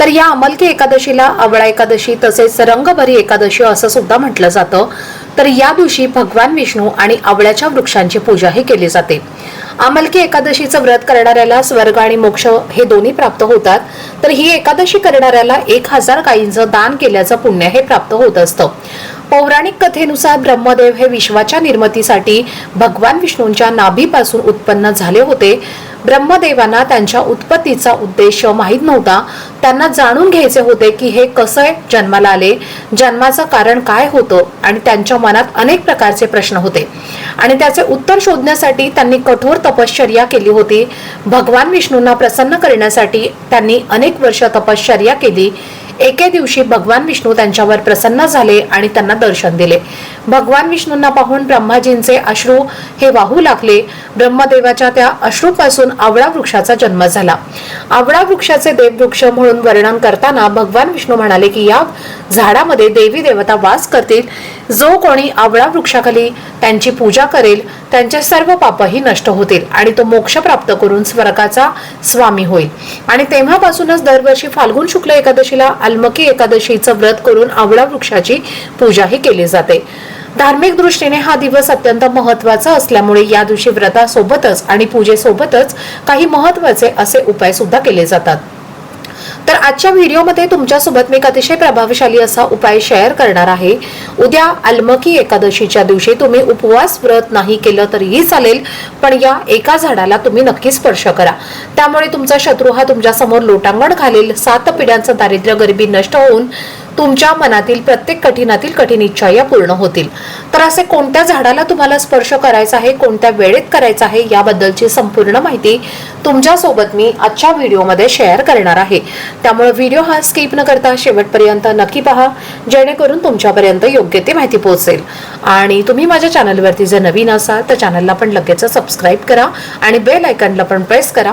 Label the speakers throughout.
Speaker 1: तर या अमलकी एकादशीला आवळा एकादशी तसेच रंगभरी एकादशी असं सुद्धा म्हटलं जातं. तर या दिवशी भगवान विष्णू आणि आवळ्याच्या वृक्षांची पूजाही केली जाते. अमलकी एकादशीचं व्रत करणाऱ्याला स्वर्ग आणि मोक्ष हे दोन्ही प्राप्त होतात. तर ही एकादशी करणाऱ्याला एक हजार गायींचं दान केल्याचं पुण्य हे प्राप्त होत असतं. पौराणिक कथेनुसार ब्रह्मदेव हे विश्वाच्या निर्मितीसाठी भगवान विष्णूंच्या नाभीपासून उत्पन्न झाले होते. ब्रह्मदेवांना त्यांच्या उत्पत्तीचा उद्देश माहीत नव्हता. त्यांना जाणून घ्यायचे होते की हे कसं जन्माला आले जन्माचं कारण काय होतं आणि त्यांच्या मनात अनेक प्रकारचे प्रश्न होते. आणि त्याचे उत्तर शोधण्यासाठी त्यांनी कठोर तपश्चर्या केली होती. भगवान विष्णूंना प्रसन्न करण्यासाठी त्यांनी अनेक वर्ष तपश्चर्या केली. एके दिवशी भगवान विष्णू त्यांच्यावर प्रसन्न झाले आणि त्यांना दर्शन दिले. भगवान विष्णूंना पाहून ब्रह्माजींचे अश्रू हे वाहू लागले. ब्रह्मदेवाच्या त्या अश्रूपासून आवळा वृक्षाचा जन्म झाला. आवळा वृक्षाचे देववृक्ष म्हणून वर्णन करताना भगवान विष्णू म्हणाले की या झाडामध्ये देवी देवता वास करतील. जो कोणी आवळा वृक्षाखाली त्यांची पूजा करेल त्यांचे सर्व पापही नष्ट होतील आणि तो मोक्ष प्राप्त करून स्वर्गाचा स्वामी होईल. आणि तेव्हापासूनच दरवर्षी फाल्गुन शुक्ल एकादशीला अलमकी एकादशीचं व्रत करून आवळा वृक्षाची पूजाही केली जाते. धार्मिक दृष्टीने हा दिवस अत्यंत महत्त्वाचा असल्यामुळे या दिवशी व्रतासोबतच आणि पूजेसोबतच काही महत्त्वाचे असे उपाय सुद्धा केले जातात. तर आजच्या व्हिडिओमध्ये तुमच्यासोबत मी एक अतिशय प्रभावशाली असा उपाय शेअर करणार आहे. उद्या अलमकी एकादशीच्या दिवशी तुम्ही उपवास व्रत नाही केलं तरीही चालेल पण या एका झाडाला तुम्ही नक्की स्पर्श करा. त्यामुळे तुमचा शत्रू हा तुमच्यासमोर लोटांगण घालेल. सात पिढ्यांचं दारिद्र्य गरिबी नष्ट होऊन तुमच्या मनातील प्रत्येक कठीणातील कठीण इच्छा या पूर्ण होतील. तर असे कोणत्या झाडाला तुम्हाला स्पर्श करायचा आहे कोणत्या वेळेत करायचा आहे याबद्दलची संपूर्ण माहिती तुमच्यासोबत मी आजच्या व्हिडिओमध्ये शेअर करणार आहे. त्यामुळे व्हिडिओ हा स्किप न करता शेवटपर्यंत नक्की पहा जेणेकरून तुमच्यापर्यंत योग्य ते माहिती पोहोचेल. आणि तुम्ही माझ्या चॅनलवरती जर नवीन असाल तर चॅनलला पण लगेच सबस्क्राईब करा आणि बेल आयकनला पण प्रेस करा.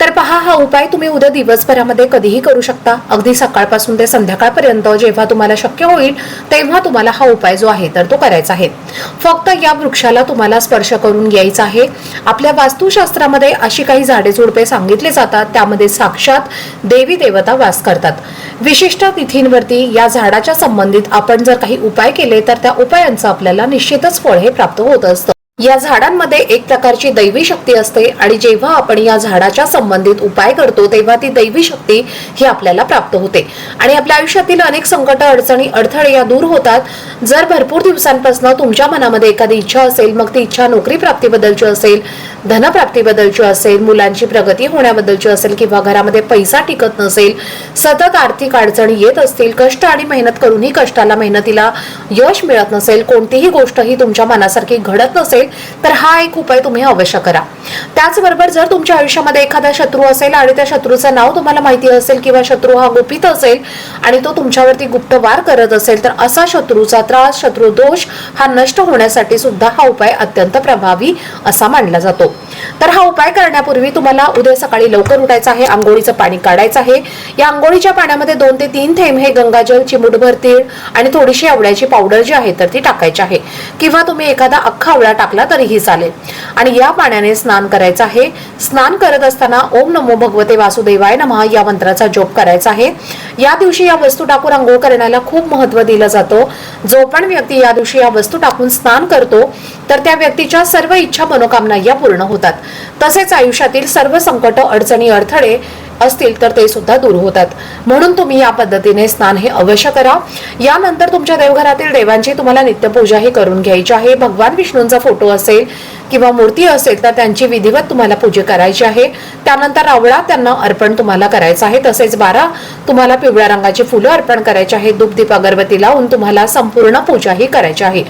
Speaker 1: तर पहा हा उपाय तुम्ही उद्या दिवसभरामध्ये कधीही करू शकता. अगदी सकाळपासून ते संध्याकाळपर्यंत जेव्हा तुम्हाला शक्य होईल तेव्हा तुम्हाला हा उपाय जो आहे तर तो करायचा आहे. फक्त या वृक्षाला तुम्हाला स्पर्श करून घ्यायचा आहे. आपल्या वास्तुशास्त्रामध्ये अशी काही झाडे झुडपे सांगितले जातात त्यामध्ये साक्षात देवी देवता वास करतात. विशिष्ट तिथींवरती या झाडाच्या संबंधित आपण जर काही उपाय केले तर त्या उपायांचं आपल्याला निश्चितच फळ हे प्राप्त होत असतं. या झाडांमध्ये एक प्रकारची दैवी शक्ती असते आणि जेव्हा आपण या झाडाच्या संबंधित उपाय करतो तेव्हा ती दैवी शक्ती ही आपल्याला प्राप्त होते. आणि आपल्या आयुष्यातील अनेक संकट अडचणी अडथळे या दूर होतात. जर भरपूर दिवसांपासून तुमच्या मनामध्ये एखादी इच्छा असेल मग ती इच्छा नोकरी प्राप्तीबद्दलची असेल धनप्राप्तीबद्दलची असेल मुलांची प्रगती होण्याबद्दलची असेल किंवा घरामध्ये पैसा टिकत नसेल सतत आर्थिक अडचणी येत असतील कष्ट आणि मेहनत करूनही कष्टाला मेहनतीला यश मिळत नसेल कोणतीही गोष्ट ही तुमच्या मनासारखी घडत नसेल असेल तर हा एक उपाय तुम्ही अवश्य करा. त्याचबरोबर जर तुमच्या आयुष्यामध्ये एखादा शत्रू असेल आणि त्या शत्रूचं नाव तुम्हाला माहिती असेल किंवा शत्रू हा गुपित असेल आणि तो तुमच्यावरती गुप्त वार करत असेल तर असा शत्रूचा त्रास शत्रू दोष हा नष्ट होण्यासाठी सुद्धा हा उपाय अत्यंत प्रभावी असा मानला जातो. तर हा उपाय करण्यापूर्वी तुम्हाला उद्या सकाळी लवकर उठायचं आहे आंघोळीचं पाणी काढायचं आहे. या आंघोळीच्या पाण्यामध्ये दोन ते तीन थेंब हे गंगाजल चिमुटभर तीळ आणि थोडीशी आवड्याची पावडर जी आहे तर ती टाकायची आहे. किंवा तुम्ही एखादा अख्खा आवळा टाकला तरीही चालेल. आणि या पाण्याने स्नान करायचं आहे. स्नान करत असताना ओम नमो भगवते वासुदेवाय नमः या मंत्राचा जप करायचा आहे. या दिवशी या वस्तू टाकून आंघोळ करण्याला खूप महत्त्व दिलं जातं. जो पण व्यक्ती या दिवशी या वस्तू टाकून स्नान करतो तर त्या व्यक्तीच्या सर्व इच्छा मनोकामना या पूर्ण होतात. तसेच आयुष्यातील सर्व संकट अडचणी अडथळे असतील तर ते सुद्धा दूर होतात. म्हणून तुम्ही या पद्धतीने स्नान हे अवश्य करा. यानंतर तुमच्या देवघरातील देवांची तुम्हाला नित्यपूजा ही करून घ्यायची आहे. भगवान विष्णूंचा फोटो असेल किंवा मूर्ती असेल तर त्यांची विधिवत तुम्हाला पूजा करायची आहे. त्यानंतर आवळा त्यांना अर्पण तुम्हाला करायचं आहे. तसेच बारा तुम्हाला पिवळ्या रंगाची फुलं अर्पण करायची आहे. धूपदीप अगरबत्ती लावून तुम्हाला संपूर्ण पूजा ही करायची आहे.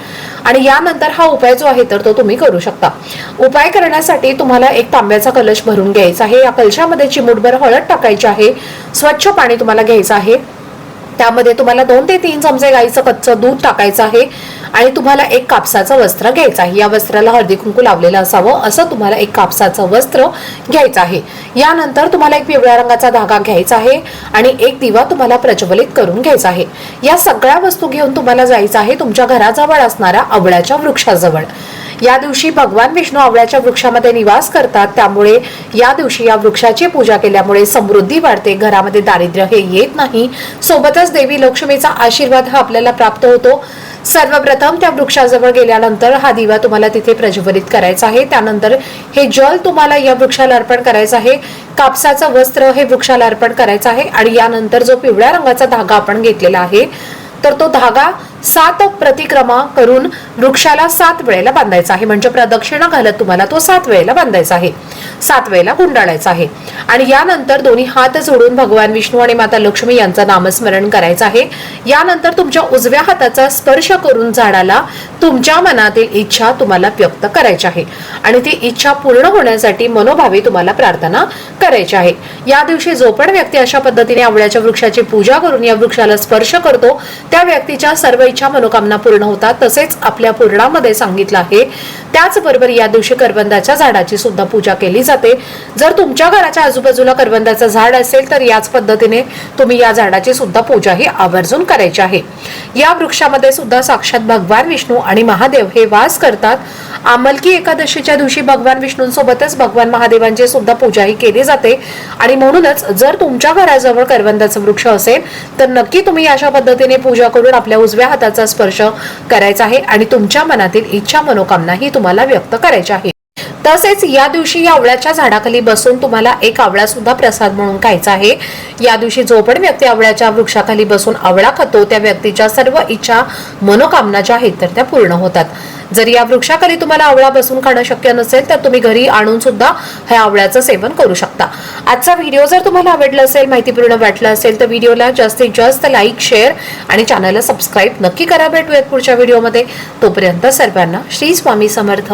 Speaker 1: आणि यानंतर हा उपाय जो आहे तर तो तुम्ही करू शकता. उपाय करण्यासाठी तुम्हाला एक तांब्याचा कलश भरून घ्यायचा आहे. या कलशामध्ये चिमूटभर हळद टाकायची आहे. स्वच्छ पाणी तुम्हाला घ्यायचं आहे. त्यामध्ये तुम्हाला दोन ते तीन चमचे गाईचं कच्चं दूध टाकायचं आहे आणि तुम्हाला एक कापसाचं वस्त्र घ्यायचं आहे. या वस्त्राला हळदी कुंकू लावलेलं असावं असं तुम्हाला एक कापसाचं वस्त्र घ्यायचं आहे. यानंतर तुम्हाला एक पिवळ्या रंगाचा धागा घ्यायचा आहे आणि एक दिवा तुम्हाला प्रज्वलित करून घ्यायचा आहे. या सगळ्या वस्तू घेऊन तुम्हाला जायचं आहे तुमच्या घराजवळ असणाऱ्या आवळ्याच्या वृक्षाजवळ. या दिवशी भगवान विष्णू आवळ्याच्या वृक्षामध्ये निवास करतात. त्यामुळे या दिवशी या वृक्षाची पूजा केल्यामुळे समृद्धी वाढते. घरामध्ये दारिद्र्य हे येत नाही. सोबतच देवी लक्ष्मीचा आशीर्वाद हा आपल्याला प्राप्त होतो. सर्वप्रथम त्या वृक्षाजवळ गेल्यानंतर हा दिवा तुम्हाला तिथे प्रज्वलित करायचा आहे. त्यानंतर हे जल तुम्हाला या वृक्षाला अर्पण करायचं आहे. कापसाचं वस्त्र हे वृक्षाला अर्पण करायचं आहे. आणि यानंतर जो पिवळ्या रंगाचा धागा आपण घेतलेला आहे तर तो धागा सात प्रतिक्रमा करून वृक्षाला सात वेळेला बांधायचा आहे. म्हणजे प्रदक्षिणा घालत तुम्हाला तो सात वेळेला बांधायचा आहे. सात वेळेला गुंडाळायचा आहे. आणि यानंतर दोन्ही हात जोडून भगवान विष्णू आणि माता लक्ष्मी यांचं नामस्मरण करायचं आहे. यानंतर तुमच्या उजव्या हाताचा स्पर्श करून झाडाला तुमच्या मनातील इच्छा तुम्हाला व्यक्त करायची आहे. आणि ती इच्छा पूर्ण होण्यासाठी मनोभावे तुम्हाला प्रार्थना करायची आहे. या दिवशी जो पण व्यक्ती अशा पद्धतीने आवळ्याच्या वृक्षाची पूजा करून या वृक्षाला स्पर्श करतो त्या व्यक्तीच्या सर्व इच्छा मनोकामना पूर्ण होतात तसेच आपल्या पूर्णामध्ये सांगितलं आहे. त्याचबरोबर या दिवशी करवंदाच्या झाडाची सुद्धा पूजा केली जाते. जर तुमच्या घराच्या आजूबाजूला करवंदाचं झाड असेल तर याच पद्धतीने तुम्ही या झाडाची सुद्धा पूजा ही आवर्जून करायची आहे. या वृक्षामध्ये सुद्धा साक्षात भगवान विष्णू आणि महादेव हे वास करतात. आमलकी एकादशीच्या दिवशी भगवान विष्णूंसोबतच भगवान महादेवांची सुद्धा पूजा ही केली जाते. आणि म्हणूनच जर तुमच्या घराजवळ करवंदाचं वृक्ष असेल तर नक्की तुम्ही अशा पद्धतीने पूजा करून आपल्या उजव्या हाताचा स्पर्श करायचा आहे आणि तुमच्या मनातील इच्छा मनोकामना ही तुम्हाला व्यक्त करायची आहे. तसेच या दिवशी या आवळ्याच्या झाडाखाली बसून तुम्हाला एक आवळा सुद्धा प्रसाद म्हणून खायचा आहे. या दिवशी जो पण व्यक्ती आवळ्याच्या वृक्षाखाली बसून आवळा खातो त्या व्यक्तीच्या सर्व इच्छा मनोकामना ज्या आहेत तर त्या पूर्ण होतात. जर या वृक्षाखाली तुम्हाला आवळा बसून खाणं शक्य नसेल तर तुम्ही घरी आणून सुद्धा ह्या आवळ्याचं सेवन करू शकता. आजचा व्हिडिओ जर तुम्हाला आवडला असेल माहितीपूर्ण वाटला असेल तर व्हिडिओला जास्तीत जास्त लाईक शेअर आणि चॅनलला सबस्क्राईब नक्की करा. भेटूयात पुढच्या व्हिडिओमध्ये. तोपर्यंत सर्वांना श्री स्वामी समर्थ.